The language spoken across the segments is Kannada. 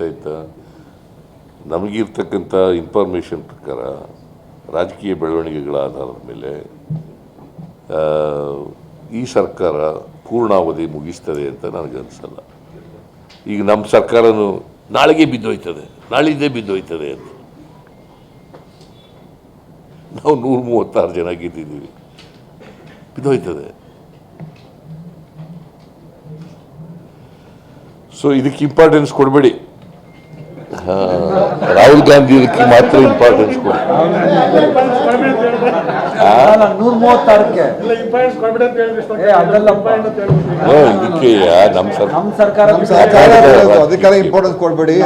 ಗೊತ್ತಾಯ್ತಾ ನಮಗಿರ್ತಕ್ಕಂಥ ಇನ್ಫಾರ್ಮೇಷನ್ ಪ್ರಕಾರ ರಾಜಕೀಯ ಬೆಳವಣಿಗೆಗಳ ಆಧಾರದ ಮೇಲೆ ಈ ಸರ್ಕಾರ ಪೂರ್ಣಾವಧಿ ಮುಗಿಸ್ತದೆ ಅಂತ ನನಗನ್ಸಲ್ಲ ಈಗ ನಮ್ಮ ಸರ್ಕಾರನೂ ನಾಳೆಗೆ ಬಿದ್ದೋಯ್ತದೆ, ನಾಳಿದ್ದೇ ಬಿದ್ದೋಯ್ತದೆ ಅಂತ. ನಾವು ನೂರ ಮೂವತ್ತಾರು ಜನ ಗೆದ್ದಿದ್ದೀವಿ. ಬಿದ್ದೋಯ್ತದೆ. ಸೊ ಇದಕ್ಕೆ ಇಂಪಾರ್ಟೆನ್ಸ್ ಕೊಡಬೇಡಿ. ರಾಹುಲ್ ಗಾಂಧಿ ಇದಕ್ಕೆ ಮಾತ್ರ ಇಂಪಾರ್ಟೆನ್ಸ್ ಕೊಡಿ. ಇದಕ್ಕೆ ನಮ್ಮ ಸರ್ಕಾರ ಇಂಪಾರ್ಟೆನ್ಸ್ ಕೊಡ್ಬೇಡಿ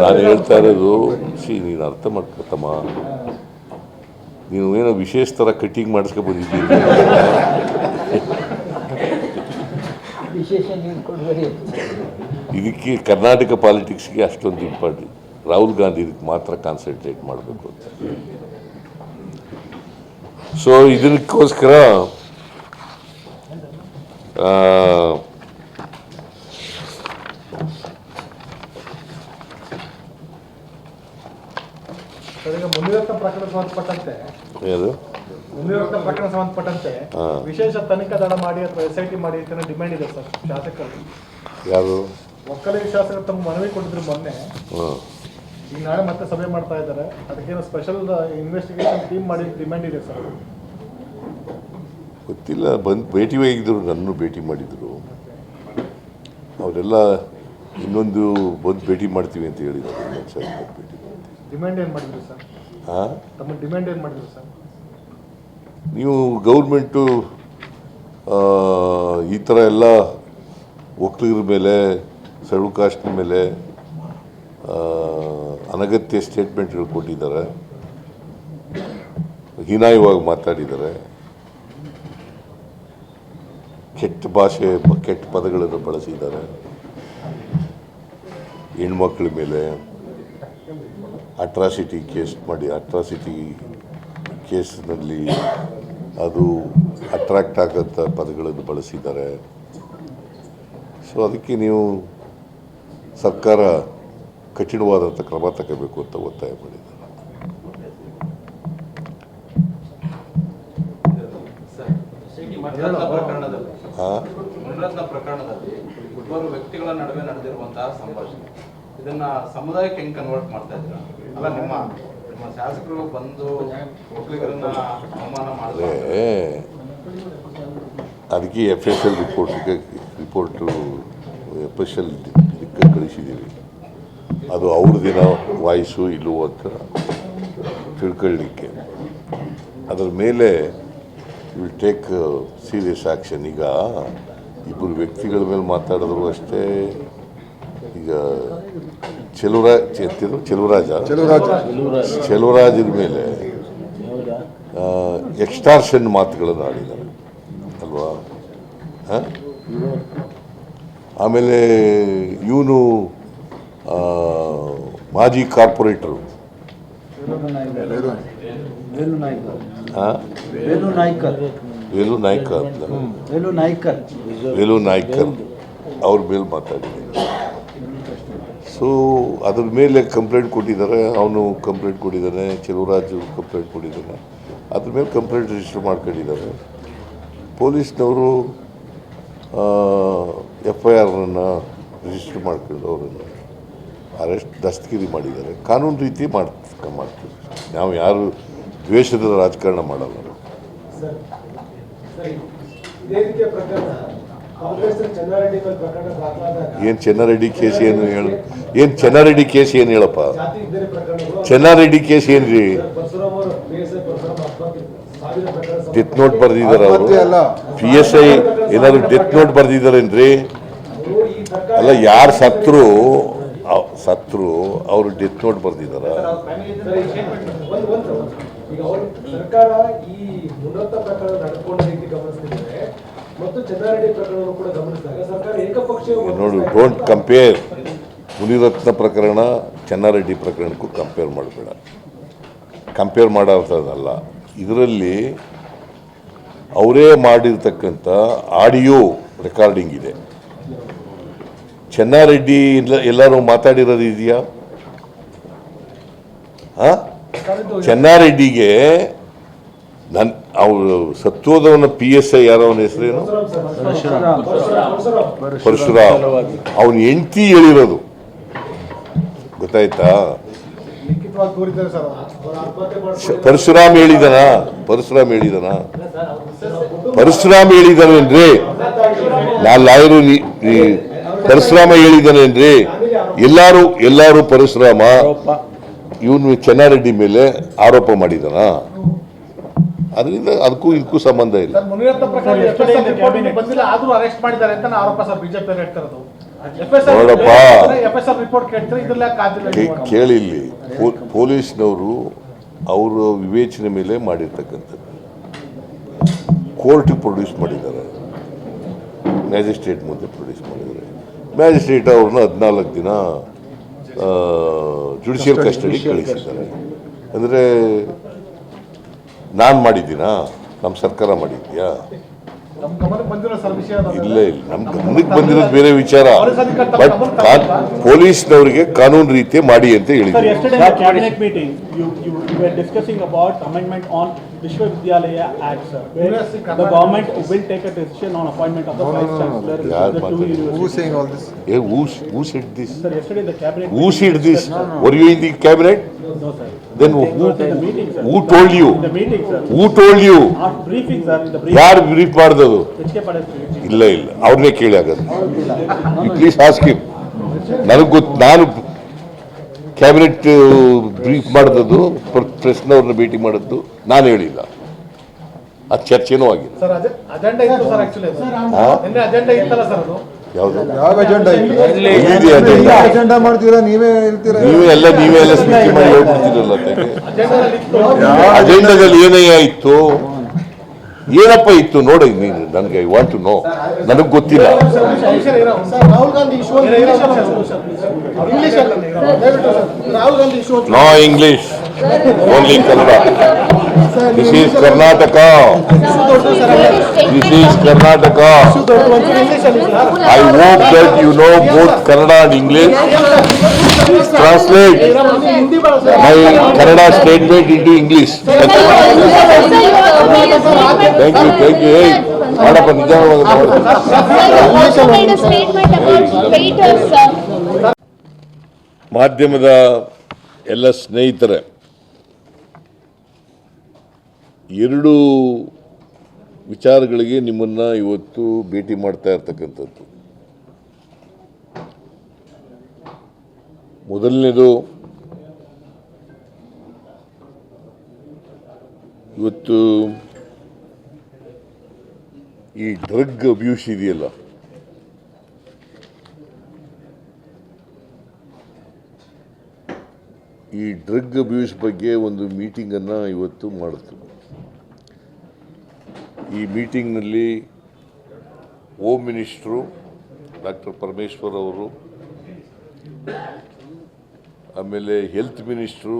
ನಾನು ಹೇಳ್ತಾ ಇರೋದು ಸಿ ನೀನು ಅರ್ಥ ಮಾಡ್ಕೊತಮ್ಮ. ನೀವು ಏನೋ ವಿಶೇಷ ಥರ ಕಟ್ಟಿಂಗ್ ಮಾಡಿಸ್ಕೊ ಬಂದಿದ್ದೀನಿ ವಿಶೇಷ ನೀವು ಕೊಡ್ಬೇಡಿ ಇದಕ್ಕೆ ಕರ್ನಾಟಕ ಪಾಲಿಟಿಕ್ಸ್ಗೆ ಅಷ್ಟೊಂದು ಇಂಪಾರ್ಟೆಂಟ್ ರಾಹುಲ್ ಗಾಂಧಿ ಇದಕ್ಕೆ ಮಾತ್ರ ಕಾನ್ಸಂಟ್ರೇಟ್ ಮಾಡಬೇಕು ಅಂತ. ಸೊ ಇದಕ್ಕೋಸ್ಕರ ಪ್ರಕರಣ ಸಂಬಂಧಪಟ್ಟಂತೆ ಅದು ಮುನಿರತ್ನ ಪ್ರಕರಣ ಸಂಬಂಧಪಟ್ಟಂತೆ ವಿಶೇಷ ತನಿಖಾ ದಳ ಮಾಡಿ ಅಥವಾ ಎಸ್ ಐ ಟಿ ಮಾಡಿ ಡಿಮ್ಯಾಂಡ್ ಇದೆ ಸರ್ ಶಾಸಕರು ಯಾರು ಒಕ್ಕಲಿಗ ಶಾಸಕರು ತಮ್ಮ ಮನವಿ ಕೊಟ್ಟಿದ್ರು ಮೊನ್ನೆ. ಈಗ ನಾಳೆ ಮತ್ತೆ ಸಭೆ ಮಾಡ್ತಾ ಇದ್ದಾರೆ. ಅದಕ್ಕೇನು ಸ್ಪೆಷಲ್ ಇನ್ವೆಸ್ಟಿಗೇಷನ್ ಟೀಮ್ ಮಾಡಿ ಡಿಮ್ಯಾಂಡ್ ಇದೆ ಸರ್. ಗೊತ್ತಿಲ್ಲ ಬಂದು ಭೇಟಿ ಹೋಗಿದ್ರು ನನ್ನನ್ನು ಭೇಟಿ ಮಾಡಿದರು. ಅವರೆಲ್ಲ ಇನ್ನೊಂದು ಬಂದು ಭೇಟಿ ಮಾಡ್ತೀವಿ ಅಂತ ಹೇಳಿದ್ರು. ಇನ್ನೊಂದು ಬಂದು ಭೇಟಿ ಮಾಡ್ತೀವಿ. ಡಿಮ್ಯಾಂಡ್ ಏನು ಮಾಡಿದ್ರು ಸರ್? ಹಾಂ ತಮ್ಮ ಡಿಮ್ಯಾಂಡ್ ಏನು ಮಾಡಿದ್ರು ಸರ್? ನೀವು ಗೌರ್ಮೆಂಟು ಈ ಥರ ಎಲ್ಲ ಒಕ್ಕಲಿಗರ ಮೇಲೆ ಸೆಡ್ಯೂಲ್ ಕಾಸ್ಟ್ ಮೇಲೆ ಅನಗತ್ಯ ಸ್ಟೇಟ್ಮೆಂಟ್ಗಳು ಕೊಟ್ಟಿದ್ದಾರೆ. ಹೀನಾಯವಾಗಿ ಮಾತಾಡಿದ್ದಾರೆ. ಕೆಟ್ಟ ಭಾಷೆ, ಕೆಟ್ಟ ಪದಗಳನ್ನು ಬಳಸಿದ್ದಾರೆ. ಹೆಣ್ಮಕ್ಳ ಮೇಲೆ ಅಟ್ರಾಸಿಟಿ ಕೇಸ್ ಮಾಡಿ ಅಟ್ರಾಸಿಟಿ ಕೇಸ್ನಲ್ಲಿ ಅದು ಅಟ್ರಾಕ್ಟ್ ಆಗಂಥ ಪದಗಳನ್ನು ಬಳಸಿದ್ದಾರೆ. ಸೊ ಅದಕ್ಕೆ ನೀವು ಸರ್ಕಾರ ಕಠಿಣವಾದಂಥ ಕ್ರಮ ತಗೋಬೇಕು ಅಂತ ಒತ್ತಾಯ ಮಾಡಿದ್ದಾರೆ ಇದನ್ನ ಸಮುದಾಯಕ್ಕೆ ಹೆಂಗ್ ಕನ್ವರ್ಟ್ ಮಾಡ್ತಾ ಅಲ್ಲ ನಿಮ್ಮ ನಿಮ್ಮ ಶಾಸಕರು ಬಂದು ಒಕ್ಕಲಿಗರನ್ನ ಅವಮಾನ ಮಾಡಿದ್ರೆ ಅದಕ್ಕೆ F S L report report F S L ಇದಕ್ಕೆ ಕಳಿಸಿದ್ದೀವಿ ಅದು ಅವ್ರದ್ದಿನ ವಾಯ್ಸು ಇಲ್ಲವೋ ಅಂತ ತಿಳ್ಕೊಳ್ಳಿಕ್ಕೆ ಅದರ ಮೇಲೆ ವಿಲ್ ಟೇಕ್ ಸೀರಿಯಸ್ ಆ್ಯಕ್ಷನ್ ಈಗ ಇಬ್ಬರು ವ್ಯಕ್ತಿಗಳ ಮೇಲೆ ಮಾತಾಡಿದ್ರು ಅಷ್ಟೇ. ಈಗ ಚೆಲುವರಾಜ್ ಎತ್ತಿದ್ರು ಚೆಲುವರಾಜ? ಚೆಲುವರಾಜ್. ಚೆಲುವರಾಜನ ಮೇಲೆ ಎಕ್ಸ್ಟಾರ್ಷನ್ ಮಾತುಗಳನ್ನು ಆಡಿದ್ದಾರೆ. ಅಲ್ವಾ? ಹ? ಆಮೇಲೆ ಇವನು ಮಾಜಿ ಕಾರ್ಪೊರೇಟರು. ವೇಲು ನಾಯ್ಕ. ವೇಲು ನಾಯ್ಕರ್ ಅವ್ರ ಮೇಲೆ ಮಾತಾಡಿದ್ದೀನಿ. ಸೊ ಅದ್ರ ಮೇಲೆ ಕಂಪ್ಲೇಂಟ್ ಕೊಟ್ಟಿದ್ದಾರೆ. ಅವನು ಕಂಪ್ಲೇಂಟ್ ಕೊಟ್ಟಿದ್ದಾನೆ. ಚೆಲುವರಾಜು ಕಂಪ್ಲೇಂಟ್ ಕೊಟ್ಟಿದ್ದಾನೆ. ಅದ್ರ ಮೇಲೆ ಕಂಪ್ಲೇಂಟ್ ರಿಜಿಸ್ಟರ್ ಮಾಡ್ಕೊಂಡಿದ್ದಾರೆ. ಪೊಲೀಸ್ನವರು ಎಫ್ ಐ ಆರ್ನನ್ನು ರಿಜಿಸ್ಟರ್ ಮಾಡ್ಕೊಂಡು ಅವರನ್ನು ಅರೆಸ್ಟ್ ದಸ್ತಗಿರಿ ಮಾಡಿದ್ದಾರೆ. ಕಾನೂನು ರೀತಿ ಮಾಡ್ತಕ್ಕ ಮಾಡ್ತೀವಿ. ನಾವು ಯಾರು ದ್ವೇಷದ ರಾಜಕಾರಣ ಮಾಡಲ್ಲ. ಏನು ಚೆನ್ನಾರೆಡ್ಡಿ ಕೇಸ್ ಏನು ಹೇಳು? ಏನು ಚೆನ್ನಾರೆಡ್ಡಿ ಕೇಸ್ ಏನು ಹೇಳಪ್ಪ? ಚೆನ್ನಾರೆಡ್ಡಿ ಕೇಸ್ ಏನು ಪರಶುರಾಮ್ ಡೆತ್ ನೋಟ್ ಬರ್ದಿದ್ದಾರೆ ಅವರು. ಪಿ ಎಸ್ ಐ ಏನಾದ್ರು ಡೆತ್ ನೋಟ್ ಬರ್ದಿದ್ದಾರೇನ್ರಿ ಅಲ್ಲ ಯಾರು ಸತ್ರು? ಅವ್- ಸತ್ರು ಅವರು ಡೆತ್ ನೋಟ್ ಬರೆದಿದ್ದಾರ ಒಂದು ಒಂದು ಈಗ ಅವರು ಸರ್ಕಾರ ಈ ಮುನ್ನತ್ತ ಪ್ರಕರಣ ನಡೆದುಕೊಂಡ ರೀತಿ ಗಮನಿಸ್ತಿದ್ದಾರೆ. ಮತ್ತು ಚೆನ್ನಾರೆಡ್ಡಿ ಪ್ರಕರಣವನ್ನು ಕೂಡ ಗಮನಿಸಿದಾಗ ಸರ್ಕಾರ ಏಕಪಕ್ಷೀಯ ನೋಡು ಡೋಂಟ್ ಕಂಪೇರ್ ಮುನಿರತ್ನ ಪ್ರಕರಣ ಚೆನ್ನಾರೆಡ್ಡಿ ಪ್ರಕರಣಕ್ಕೂ ಕಂಪೇರ್ ಮಾಡಬೇಡ. ಕಂಪೇರ್ ಮಾಡೋಂಥದ್ದಲ್ಲ ಇದರಲ್ಲಿ ಅವರೇ ಮಾಡಿರ್ತಕ್ಕಂಥ ಆಡಿಯೋ ರೆಕಾರ್ಡಿಂಗ್ ಇದೆ. ಚೆನ್ನಾರೆಡ್ಡಿ ಎಲ್ಲ ಎಲ್ಲರೂ ಮಾತಾಡಿರೋದು ಇದೆಯಾ? ಹಾ? ಚೆನ್ನಾರೆಡ್ಡಿಗೆ ನನ್ ಅವರು ಸತ್ವೋದವನ ಪಿ ಎಸ್ ಐ ಯಾರ ಅವನ ಹೆಸರೇನು? ಪರಶುರಾಮ್. ಅವನ ಹೆಂಡತಿ ಹೇಳಿರೋದು. ಗೊತ್ತಾಯ್ತಾ? ಲಿಖಿತವಾಗಿ ದೂರಿದ್ದಾರೆ ಸರ್. ಅವರು ಆತ್ಮಹತ್ಯೆ ಮಾಡ್ಕೊಂಡು ಪರಶುರಾಮ್ ಹೇಳಿದನ? ಪರಶುರಾಮ್ ಹೇಳಿದನ? ಪರಶುರಾಮ್ ಹೇಳಿದನೇನ್ರಿ? ನಾ ಲಾಯರು ಪರಶುರಾಮ ಹೇಳಿದನೇನ್ರಿ? ಎಲ್ಲಾರು ಎಲ್ಲಾರು ಪರಶುರಾಮ? ಇವನು ಚೆನ್ನಾರೆಡ್ಡಿ ಮೇಲೆ ಆರೋಪ ಮಾಡಿದನ? ಅದರಿಂದ ಅದಕ್ಕೂ ಇದಕ್ಕೂ ಸಂಬಂಧ ಇಲ್ಲ. ಸರ್ ಮುನಿರತ್ನ ಪ್ರಕಾರ FSR report ಇನ್ನೂ ಆದ್ರೂ ಅರೆಸ್ಟ್ ಮಾಡಿದ್ದಾರೆ ಅಂತ ಆರೋಪ ಸರ್ ಬಿಜೆಪಿ ಹೇಳ್ತಾ ಇರೋದು. ನೋಡಪ್ಪ. ಕೇಳಿಲ್ಲಿ. ಪೊಲೀಸ್ನವರು ಅವರ ವಿವೇಚನೆ ಮೇಲೆ ಮಾಡಿರ್ತಕ್ಕಂಥದ್ದು. ಕೋರ್ಟಿಗೆ ಪ್ರೊಡ್ಯೂಸ್ ಮಾಡಿದ್ದಾರೆ. ಮ್ಯಾಜಿಸ್ಟ್ರೇಟ್ ಮುಂದೆ ಪ್ರೊಡ್ಯೂಸ್ ಮಾಡಿದ್ದಾರೆ. ಮ್ಯಾಜಿಸ್ಟ್ರೇಟ್ ಅವ್ರನ್ನ ಹದಿನಾಲ್ಕು ದಿನ ಜುಡಿಷಿಯಲ್ ಕಸ್ಟಡಿ ಕಳಿಸಿದ್ದಾರೆ. ಅಂದರೆ ನಾನು ಮಾಡಿದ್ದೀನಾ? ನಮ್ಮ ಸರ್ಕಾರ ಮಾಡಿದ್ಯಾ ಇಲ್ಲ ಇಲ್ಲ. ನಮ್ಮ ಗಮನಕ್ಕೆ ಬಂದಿರೋದು ಬೇರೆ ವಿಚಾರ. ಬಟ್ ಪೊಲೀಸ್ನವರಿಗೆ ಕಾನೂನು ರೀತಿ ಮಾಡಿ ಅಂತ Sir, ಹೇಳಿದ್ರು yesterday in the ದೊಸಾಯ್ Devu meeting who told you meeting sir who told you ಯಾರು ಬ್ರೀಫ್ ಮಾಡಿದದ್ದು ಇಲ್ಲ ಪಾಡಿಸ್ ಇಲ್ಲ ಇಲ್ಲ. ಅವ್ರುನೇ ಕೇಳಿದ ಅದು ಇಕ್ಕೆ ಗೊತ್ತು ನಾನು ಕ್ಯಾಬಿನೆಟ್ ಬ್ರೀಫ್ ಮಾಡಿದದ್ದು ಪ್ರೆಸ್ ಭೇಟಿ ಮಾಡಿದ್ದು ನಾನು ಹೇಳಿಲ್ಲ. ಆ ಚರ್ಚೆನೋ ಆಗಿದೆ ಅಜೆಂಡಾ ಇತ್ತಲ್ಲ ಸರ್ ಅದು? ಯಾವುದು? ಯಾವ ಅಜೆಂಡಾ? ಅಜೆಂಡಾ ಮಾಡ್ತೀರಾ? ನೀವೇ ಹೇಳ್ತೀರಾ? ನೀವೇ ಎಲ್ಲ ನೀವೇ ಎಲ್ಲ ಸ್ಪೀಚ್ ಮಾಡಿ ಹೇಳ್ಬಿಡ್ತೀರಲ್ಲ ಅಜೆಂಡಾದಲ್ಲಿ ಏನೇ ಇತ್ತು ಏನಪ್ಪ ಇತ್ತು? ನೋಡಿ ನೀನು ನನಗೆ ಐ ವಾಂಟ್ ಟು ನೋ ನನಗೆ ಗೊತ್ತಿಲ್ಲ. ನಾ ಗಾಂಧಿ ಇಶ್ಯೂ ಇಂಗ್ಲಿಷ್ ದಯವಿಟ್ಟು sir Rahul Gandhi issue no English only Kannada this is Karnataka this is Karnataka I hope that you know both Kannada and English translate my Kannada statement into English thank you thank you ಮಾಡಪ್ಪ sir. ಮಾಧ್ಯಮದ ಎಲ್ಲ ಸ್ನೇಹಿತರೆ ಎರಡು ವಿಚಾರಗಳಿಗೆ ನಿಮ್ಮನ್ನು ಇವತ್ತು ಭೇಟಿ ಮಾಡ್ತಾ ಇರ್ತಕ್ಕಂಥದ್ದು. ಮೊದಲನೇದು, ಇವತ್ತು ಈ ಡ್ರಗ್ ಅಬ್ಯೂಸ್ ಇದೆಯಲ್ಲ? ಈ ಡ್ರಗ್ ಅಬ್ಯೂಸ್ ಬಗ್ಗೆ ಒಂದು ಮೀಟಿಂಗನ್ನು ಇವತ್ತು ಮಾಡಿದ್ರು. ಈ ಮೀಟಿಂಗ್ನಲ್ಲಿ ಹೋಮ್ ಮಿನಿಸ್ಟ್ರು ಡಾಕ್ಟರ್ ಪರಮೇಶ್ವರ್ ಅವರು, ಆಮೇಲೆ ಹೆಲ್ತ್ ಮಿನಿಸ್ಟ್ರು,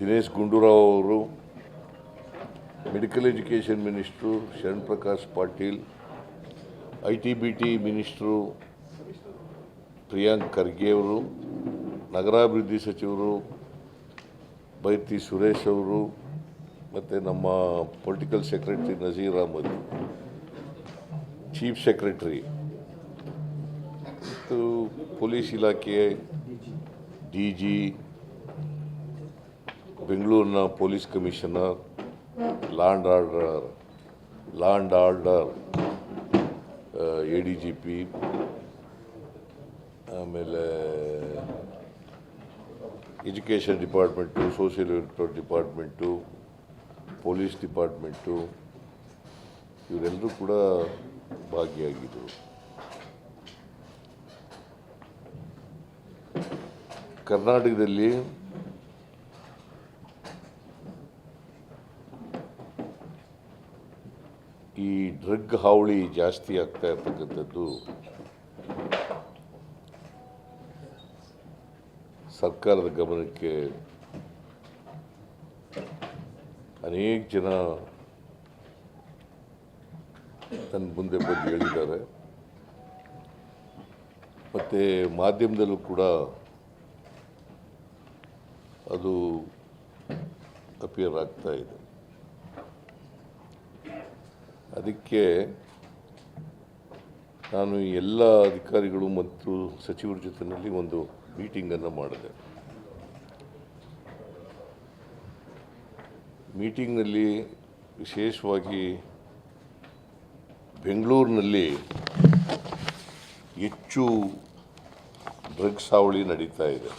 ದಿನೇಶ್ ಗುಂಡೂರಾವ್ ಅವರು, medical education minister Sharan Prakash Patil, I T B T minister Priyank Kharge ಅವರು, ನಗರಾಭಿವೃದ್ಧಿ ಸಚಿವರು ಬೈತಿ ಸುರೇಶ್ ಅವರು ಮತ್ತು ನಮ್ಮ political secretary Nazeer Ahmed chief secretary ಮತ್ತು ಪೊಲೀಸ್ ಇಲಾಖೆ, ಡಿ ಜಿ, ಬೆಂಗಳೂರಿನ police commissioner law and order law and order A D G P, ಆಮೇಲೆ education department, social department police department ಇವರೆಲ್ಲರೂ ಕೂಡ ಭಾಗಿಯಾಗಿದ್ದರು. ಕರ್ನಾಟಕದಲ್ಲಿ ಈ ಡ್ರಗ್ ಹಾವಳಿ ಜಾಸ್ತಿ ಆಗ್ತಾ ಇರ್ತಕ್ಕಂಥದ್ದು ಸರ್ಕಾರದ ಗಮನಕ್ಕೆ ಅನೇಕ ಜನ ತನ್ನ ಮುಂದೆ ಬಂದು ಹೇಳಿದ್ದಾರೆ. ಮತ್ತು ಮಾಧ್ಯಮದಲ್ಲೂ ಕೂಡ ಅದು ಅಪಿಯರ್ ಆಗ್ತಾ ಇದೆ. ಅದಕ್ಕೆ ನಾನು ಎಲ್ಲ ಅಧಿಕಾರಿಗಳು ಮತ್ತು ಸಚಿವರ ಜೊತೆಯಲ್ಲಿ ಒಂದು ಮೀಟಿಂಗನ್ನು ಮಾಡಿದೆ. ಮೀಟಿಂಗ್ನಲ್ಲಿ ವಿಶೇಷವಾಗಿ ಬೆಂಗಳೂರಿನಲ್ಲಿ ಹೆಚ್ಚು ಡ್ರಗ್ಸ್ ಹಾವಳಿ ನಡೀತಾ ಇದೆ.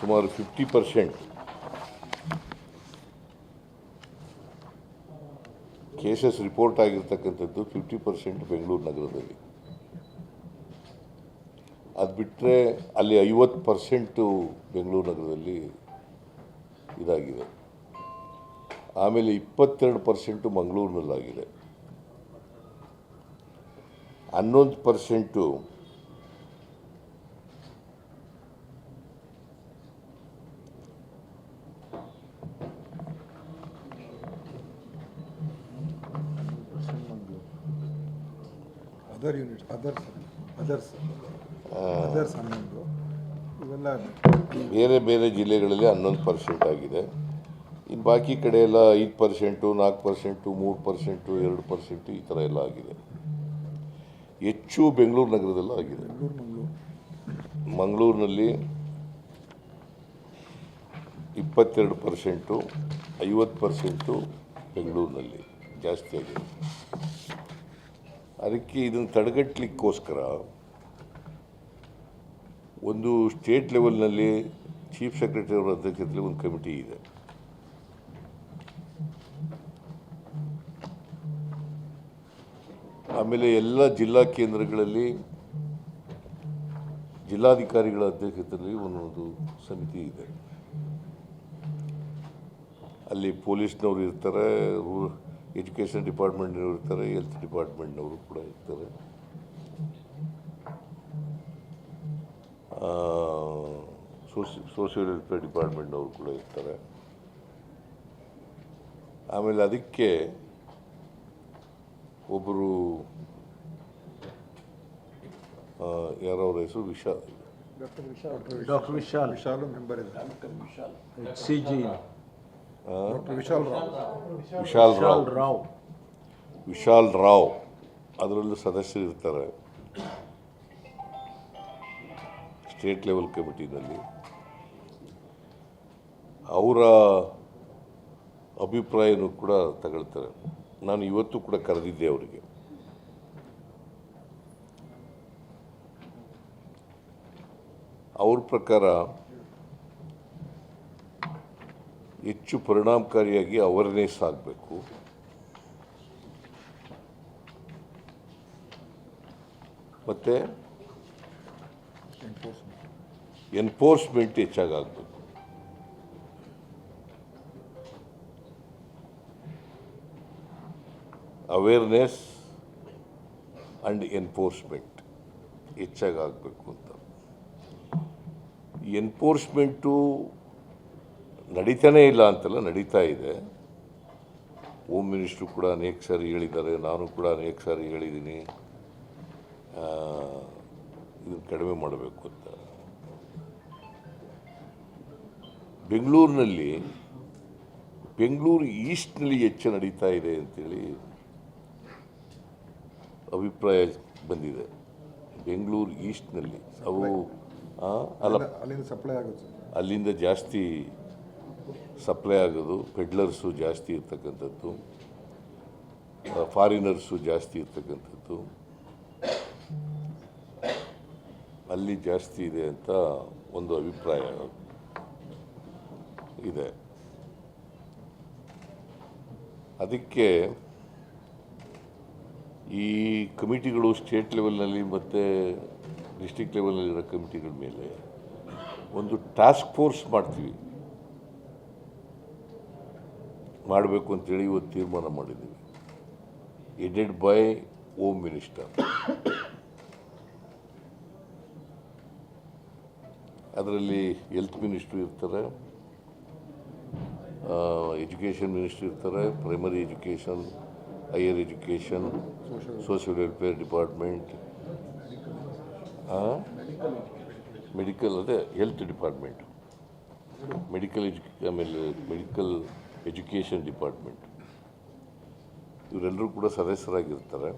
ಸುಮಾರು ಫಿಫ್ಟಿ ಪರ್ಸೆಂಟ್ ಕೇಸಸ್ ರಿಪೋರ್ಟ್ ಆಗಿರ್ತಕ್ಕಂಥದ್ದು ಫಿಫ್ಟಿ ಪರ್ಸೆಂಟ್ ಬೆಂಗಳೂರು ನಗರದಲ್ಲಿ. ಅದು ಬಿಟ್ಟರೆ ಅಲ್ಲಿ ಐವತ್ತು ಪರ್ಸೆಂಟು ಬೆಂಗಳೂರು ನಗರದಲ್ಲಿ ಇದಾಗಿದೆ. ಆಮೇಲೆ ಇಪ್ಪತ್ತೆರಡು ಪರ್ಸೆಂಟು ಮಂಗಳೂರಿನಲ್ಲಾಗಿದೆ ಹನ್ನೊಂದು percent other unit others others others ಹನ್ನೊಂದು. ಬೇರೆ ಬೇರೆ ಜಿಲ್ಲೆಗಳಲ್ಲಿ ಹನ್ನೊಂದು ಪರ್ಸೆಂಟ್ ಆಗಿದೆ. ಇನ್ನು ಬಾಕಿ ಕಡೆ ಎಲ್ಲ ಐದು ಪರ್ಸೆಂಟು ನಾಲ್ಕು ಪರ್ಸೆಂಟು ಮೂರು ಪರ್ಸೆಂಟು ಎರಡು ಪರ್ಸೆಂಟು ಈ ಥರ ಎಲ್ಲ ಆಗಿದೆ. ಹೆಚ್ಚು ಬೆಂಗಳೂರು ನಗರದಲ್ಲ ಆಗಿದೆ. ಮಂಗಳೂರು ಮಂಗಳೂರು. ಮಂಗಳೂರಿನಲ್ಲಿ ಇಪ್ಪತ್ತೆರಡು ಪರ್ಸೆಂಟು ಐವತ್ತು ಪರ್ಸೆಂಟು ಬೆಂಗಳೂರಿನಲ್ಲಿ ಜಾಸ್ತಿ ಆಗಿದೆ. ಅದಕ್ಕೆ ಇದನ್ನು ತಡೆಗಟ್ಟಲಿಕ್ಕೋಸ್ಕರ ಒಂದು ಸ್ಟೇಟ್ ಲೆವೆಲ್ನಲ್ಲಿ ಚೀಫ್ ಸೆಕ್ರೆಟರಿ ಅವರ ಅಧ್ಯಕ್ಷತೆಯಲ್ಲಿ ಒಂದು ಕಮಿಟಿ ಇದೆ. ಆಮೇಲೆ ಎಲ್ಲ ಜಿಲ್ಲಾ ಕೇಂದ್ರಗಳಲ್ಲಿ ಜಿಲ್ಲಾಧಿಕಾರಿಗಳ ಅಧ್ಯಕ್ಷತೆಯಲ್ಲಿ ಒಂದೊಂದು ಸಮಿತಿ ಇದೆ. ಅಲ್ಲಿ ಪೊಲೀಸ್ನವರು ಇರ್ತಾರೆ ಎಜುಕೇಷನ್ ಡಿಪಾರ್ಟ್ಮೆಂಟ್ನವರು ಇರ್ತಾರೆ, ಹೆಲ್ತ್ ಡಿಪಾರ್ಟ್ಮೆಂಟ್ನವರು ಕೂಡ ಇರ್ತಾರೆ. ಸೋಸಿ ಸೋಷಿಯಲ್ ವೆಲ್ಫೇರ್ ಡಿಪಾರ್ಟ್ಮೆಂಟ್ನವರು ಕೂಡ ಇರ್ತಾರೆ. ಆಮೇಲೆ ಅದಕ್ಕೆ ಒಬ್ಬರು ಯಾರೋ ಅವ್ರ ಹೆಸರು? ವಿಶಾ doctor Vishal doctor Vishal. Vishal member ಇದ್ದಾರೆ C G doctor Vishal Rao. Vishal Rao. Rao. Vishal Rao. ಅದರಲ್ಲೂ ಸದಸ್ಯರು ಇರ್ತಾರೆ. ಸ್ಟೇಟ್ ಲೆವೆಲ್ ಕಮಿಟಿನಲ್ಲಿ ಅವರ ಅಭಿಪ್ರಾಯನೂ ಕೂಡ ತಗೊಳ್ತಾರೆ. ನಾನು ಇವತ್ತು ಕೂಡ ಕರೆದಿದ್ದೆ ಅವರಿಗೆ. ಅವ್ರ ಪ್ರಕಾರ ಹೆಚ್ಚು ಪರಿಣಾಮಕಾರಿಯಾಗಿ ಅವೇರ್ನೆಸ್ ಆಗಬೇಕು ಮತ್ತು ಎನ್ಫೋರ್ಸ್ಮೆಂಟ್ ಹೆಚ್ಚಾಗಬೇಕು ಅವೇರ್ನೆಸ್ ಆ್ಯಂಡ್ ಎನ್ಫೋರ್ಸ್ಮೆಂಟ್ ಹೆಚ್ಚಾಗಬೇಕು ಅಂತ. ಎನ್ಫೋರ್ಸ್ಮೆಂಟು ನಡೀತಾನೇ ಇಲ್ಲ ಅಂತಲ್ಲ ನಡೀತಾ ಇದೆ. ಹೋಮ್ ಮಿನಿಸ್ಟ್ರು ಕೂಡ ಅನೇಕ ಸಾರಿ ಹೇಳಿದ್ದಾರೆ, ನಾನು ಕೂಡ ಅನೇಕ ಸಾರಿ ಹೇಳಿದ್ದೀನಿ. ಇದನ್ನು ಕಡಿಮೆ ಮಾಡಬೇಕು ಅಂತ. ಬೆಂಗಳೂರಿನಲ್ಲಿ ಬೆಂಗಳೂರು ಈಸ್ಟ್ನಲ್ಲಿ ಹೆಚ್ಚು ನಡೀತಾ ಇದೆ ಅಂತೇಳಿ ಅಭಿಪ್ರಾಯ ಬಂದಿದೆ. ಬೆಂಗಳೂರು ಈಸ್ಟ್ನಲ್ಲಿ ಅವು ಅಲ್ಲ ಅಲ್ಲಿಂದ ಸಪ್ಲೈ ಆಗುತ್ತೆ. ಅಲ್ಲಿಂದ ಜಾಸ್ತಿ ಸಪ್ಲೈ ಆಗೋದು ಪೆಡ್ಲರ್ಸು ಜಾಸ್ತಿ ಇರ್ತಕ್ಕಂಥದ್ದು ಫಾರಿನರ್ಸು ಜಾಸ್ತಿ ಇರ್ತಕ್ಕಂಥದ್ದು. ಅಲ್ಲಿ ಜಾಸ್ತಿ ಇದೆ ಅಂತ ಒಂದು ಅಭಿಪ್ರಾಯ. ಇದೆ. ಅದಕ್ಕೆ ಈ ಕಮಿಟಿಗಳು ಸ್ಟೇಟ್ ಲೆವೆಲ್ನಲ್ಲಿ ಮತ್ತು ಡಿಸ್ಟಿಕ್ ಲೆವೆಲ್ನಲ್ಲಿರೋ ಕಮಿಟಿಗಳ ಮೇಲೆ ಒಂದು ಟಾಸ್ಕ್ ಫೋರ್ಸ್ ಮಾಡ್ತೀವಿ. ಮಾಡಬೇಕು ಅಂತೇಳಿ ಇವತ್ತು ತೀರ್ಮಾನ ಮಾಡಿದ್ದೀವಿ. ಎಡೆಡ್ ಬೈ ಓಮ್ ಮಿನಿಸ್ಟರ್ ಅದರಲ್ಲಿ ಹೆಲ್ತ್ ಮಿನಿಸ್ಟ್ರು ಇರ್ತಾರೆ. ಎಜುಕೇಷನ್ ಮಿನಿಸ್ಟ್ರಿ ಇರ್ತಾರೆ primary education higher education social welfare department medical ಅದೇ ಹೆಲ್ತ್ ಡಿಪಾರ್ಟ್ಮೆಂಟ್ ಮೆಡಿಕಲ್ ಎಜು ಆಮೇಲೆ ಮೆಡಿಕಲ್ ಎಜುಕೇಷನ್ ಡಿಪಾರ್ಟ್ಮೆಂಟ್ ಇವರೆಲ್ಲರೂ ಕೂಡ ಸದಸ್ಯರಾಗಿರ್ತಾರೆ.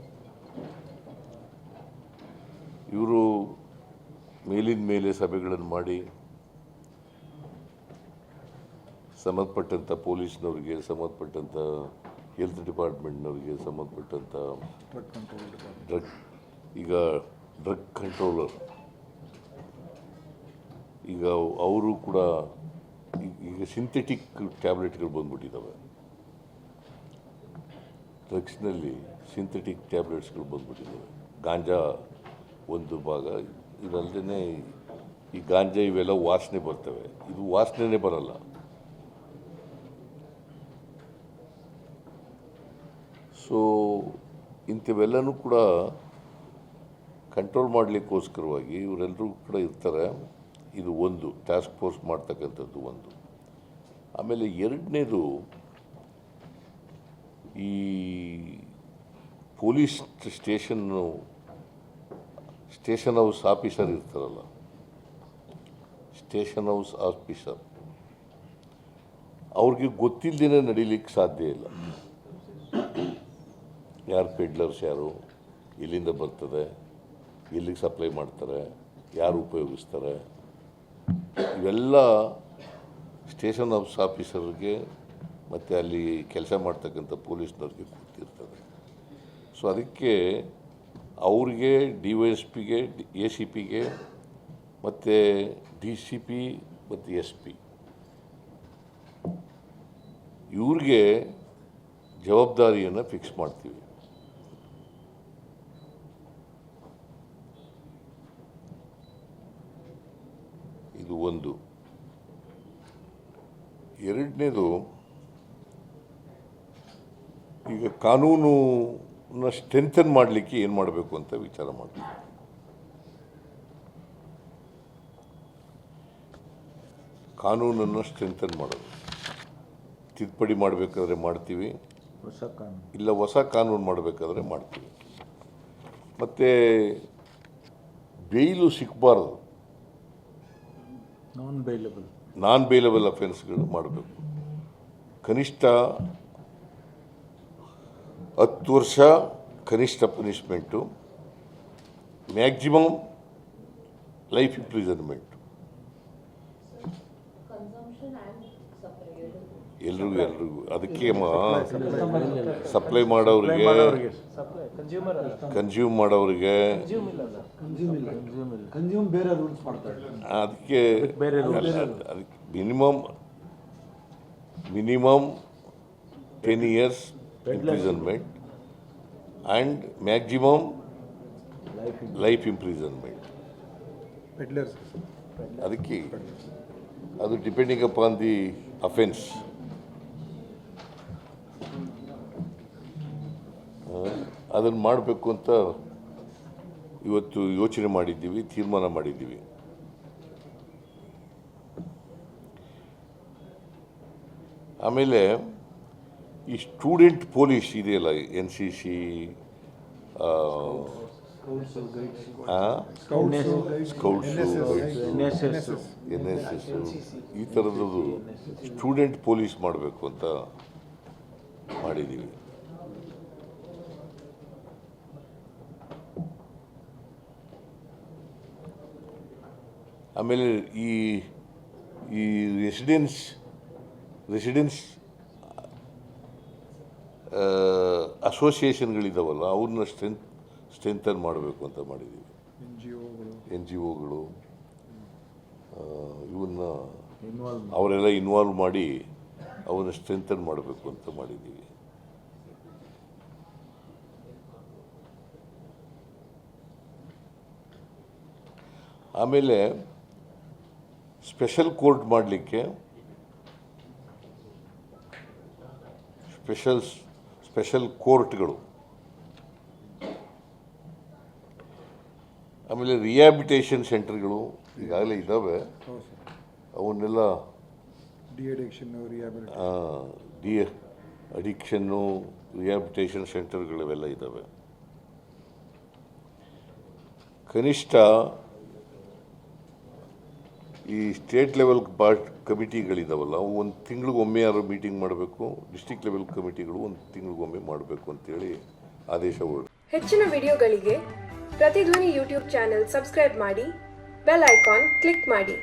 ಇವರು ಮೇಲಿನ ಮೇಲೆ ಸಭೆಗಳನ್ನು ಮಾಡಿ ಸಂಬಂಧಪಟ್ಟಂಥ ಪೊಲೀಸ್ನವ್ರಿಗೆ ಸಂಬಂಧಪಟ್ಟಂಥ ಹೆಲ್ತ್ ಡಿಪಾರ್ಟ್ಮೆಂಟ್ನವ್ರಿಗೆ ಸಂಬಂಧಪಟ್ಟಂಥ ಡ್ರಗ್ ಈಗ ಡ್ರಗ್ ಕಂಟ್ರೋಲರ್. ಈಗ ಅವರು ಕೂಡ ಈಗ ಸಿಂಥೆಟಿಕ್ ಟ್ಯಾಬ್ಲೆಟ್ಗಳು ಬಂದ್ಬಿಟ್ಟಿದ್ದಾವೆ. ಡ್ರಗ್ಸ್ನಲ್ಲಿ ಸಿಂಥೆಟಿಕ್ ಟ್ಯಾಬ್ಲೆಟ್ಸ್ಗಳು ಬಂದ್ಬಿಟ್ಟಿದ್ದಾವೆ. ಗಾಂಜಾ ಒಂದು ಭಾಗ ಇದಲ್ಲದೆ ಈ ಗಾಂಜಾ ಇವೆಲ್ಲ ವಾಸನೆ ಬರ್ತವೆ. ಇದು ವಾಸನೆ ಬರಲ್ಲ. ಸೊ, ಇಂಥವೆಲ್ಲನೂ ಕೂಡ ಕಂಟ್ರೋಲ್ ಮಾಡಲಿಕ್ಕೋಸ್ಕರವಾಗಿ ಇವರೆಲ್ಲರೂ ಕೂಡ ಇರ್ತಾರೆ. ಇದು ಒಂದು ಟಾಸ್ಕ್ ಫೋರ್ಸ್ ಮಾಡ್ತಕ್ಕಂಥದ್ದು ಒಂದು. ಆಮೇಲೆ ಎರಡನೇದು, ಈ police station station house officer ಇರ್ತಾರಲ್ಲ. Station house officer. ಅವ್ರಿಗೆ ಗೊತ್ತಿಲ್ಲದೇ ನಡೀಲಿಕ್ಕೆ ಸಾಧ್ಯ ಇಲ್ಲ. ಯಾರು ಪೆಡ್ಲರ್ಸ್ ಯಾರು ಎಲ್ಲಿಂದ ಬರ್ತದೆ? ಎಲ್ಲಿಗೆ ಸಪ್ಲೈ ಮಾಡ್ತಾರೆ? ಯಾರು ಉಪಯೋಗಿಸ್ತಾರೆ? ಇವೆಲ್ಲ ಸ್ಟೇಷನ್ ಆಫ್ಸ್ ಆಫೀಸರ್ಗೆ ಮತ್ತು ಅಲ್ಲಿ ಕೆಲಸ ಮಾಡ್ತಕ್ಕಂಥ ಪೊಲೀಸ್ನವ್ರಿಗೆ ಗೊತ್ತಿರ್ತದೆ ಸೊ ಅದಕ್ಕೆ ಅವ್ರಿಗೆ, ಡಿ ವೈ ಎಸ್ ಪಿಗೆ, ಎ ಸಿ ಪಿಗೆ, ಮತ್ತು ಡಿ ಸಿ ಪಿ, ಮತ್ತು ಎಸ್ ಪಿ. ಇವ್ರಿಗೆ ಜವಾಬ್ದಾರಿಯನ್ನು ಫಿಕ್ಸ್ ಮಾಡ್ತೀವಿ. ಇದು ಒಂದು. ಎರಡನೇದು ಈಗ ಕಾನೂನನ್ನ ಸ್ಟ್ರೆಂಥನ್ ಮಾಡಲಿಕ್ಕೆ ಏನು ಮಾಡಬೇಕು ಅಂತ ವಿಚಾರ ಮಾಡ್ತೀವಿ. ಕಾನೂನನ್ನು ಸ್ಟ್ರೆಂಥನ್ ಮಾಡೋದು. ತಿದ್ದುಪಡಿ ಮಾಡಬೇಕಾದ್ರೆ ಮಾಡ್ತೀವಿ. ಹೊಸ ಕಾನೂನು. ಇಲ್ಲ ಹೊಸ ಕಾನೂನು ಮಾಡಬೇಕಾದ್ರೆ ಮಾಡ್ತೀವಿ. ಮತ್ತು ಬೇಯ್ಲು ಸಿಕ್ಕಬಾರ್ದು ನಾನ್ ಬೇಲೆಬಲ್ ನಾನ್ ಬೇಲಬಲ್ ಅಫೆನ್ಸ್ಗಳು ಮಾಡಬೇಕು. ಕನಿಷ್ಠ ಹತ್ತು ವರ್ಷ ಕನಿಷ್ಠ ಪನಿಷ್ಮೆಂಟು ಮ್ಯಾಕ್ಸಿಮಮ್ ಲೈಫ್ ಇಂಪ್ರಿಸನ್ಮೆಂಟ್ ಎಲ್ರಿಗೂ ಎಲ್ರಿಗೂ. ಅದಕ್ಕೆ ಸಪ್ಲೈ ಮಾಡೋರಿಗೆ ಕನ್ಸ್ಯೂಮ್ ಮಾಡೋರಿಗೆ. ಕನ್ಸ್ಯೂಮ್ ಬೇರೆ ರೂಲ್ಸ್ ಮಾಡ್ತಾರೆ. ಅದಕ್ಕೆ ಬೇರೆ ಅದಕ್ಕೆ minimum minimum ten years imprisonment and maximum life imprisonment ಅದಕ್ಕೆ ಅದು ಡಿಪೆಂಡಿಂಗ್ ಅಪಾನ್ ದಿ ಅಫೆನ್ಸ್ ಅದನ್ನು ಮಾಡಬೇಕು ಅಂತ ಇವತ್ತು ಯೋಚನೆ ಮಾಡಿದ್ದೀವಿ, ತೀರ್ಮಾನ ಮಾಡಿದ್ದೀವಿ. ಆಮೇಲೆ ಈ ಸ್ಟೂಡೆಂಟ್ ಪೊಲೀಸ್ ಇದೆಯಲ್ಲ, N C C scouts, N S S, ಈ ಥರದ್ದು ಸ್ಟೂಡೆಂಟ್ ಪೊಲೀಸ್ ಮಾಡಬೇಕು ಅಂತ ಮಾಡಿದ್ದೀವಿ. ಆಮೇಲೆ ಈ ಈ ರೆಸಿಡೆನ್ಸ್ ರೆಸಿಡೆನ್ಸ್ ಅಸೋಸಿಯೇಷನ್ಗಳಿದ್ದಾವಲ್ಲ ಅವ್ರನ್ನ ಸ್ಟ್ರೆಂತ್ ಸ್ಟ್ರೆಂಥನ್ ಮಾಡಬೇಕು ಅಂತ ಮಾಡಿದ್ದೀವಿ ಎನ್ ಜಿ ಒಗಳು ಇವನ್ನ ಅವರೆಲ್ಲ ಇನ್ವಾಲ್ವ್ ಮಾಡಿ ಅವನ್ನ ಸ್ಟ್ರೆಂಥನ್ ಮಾಡಬೇಕು ಅಂತ ಮಾಡಿದ್ದೀವಿ ಆಮೇಲೆ ಸ್ಪೆಷಲ್ ಕೋರ್ಟ್ ಮಾಡಲಿಕ್ಕೆ ಸ್ಪೆಷಲ್ ಸ್ಪೆಷಲ್ ಕೋರ್ಟ್ಗಳು. ಆಮೇಲೆ ರಿಯಾಬಿಟೇಷನ್ ಸೆಂಟರ್ಗಳು ಈಗಾಗಲೇ ಇದ್ದಾವೆ ಅವನ್ನೆಲ್ಲ ಡಿ ಅಡಿಕ್ಷನ್ನು ರಿಹ್ಯಾಬಿಟೇಷನ್ ಸೆಂಟರ್ಗಳಿವೆಲ್ಲ ಇದ್ದಾವೆ ಕನಿಷ್ಠ ಈ ಸ್ಟೇಟ್ ಲೆವೆಲ್ ಪಾರ್ಟ್ ಕಮಿಟಿಗಳಿದಾವಲ್ಲ, ಅವು ಒಂದು ತಿಂಗಳಿಗೊಮ್ಮೆ ಯಾರು ಮೀಟಿಂಗ್ ಮಾಡಬೇಕು ಡಿಸ್ಟಿಕ್ ಲೆವೆಲ್ ಕಮಿಟಿಗಳು ಒಂದು ತಿಂಗಳಿಗೊಮ್ಮೆ ಮಾಡಬೇಕು ಅಂತೇಳಿ ಆದೇಶ ಹೊರಡು ಹೆಚ್ಚಿನ ವಿಡಿಯೋಗಳಿಗೆ ಪ್ರತಿಧ್ವನಿ ಯೂಟ್ಯೂಬ್ ಚಾನೆಲ್ ಸಬ್ಸ್ಕ್ರೈಬ್ ಮಾಡಿ, ಬೆಲ್ ಐಕಾನ್ ಕ್ಲಿಕ್ ಮಾಡಿ.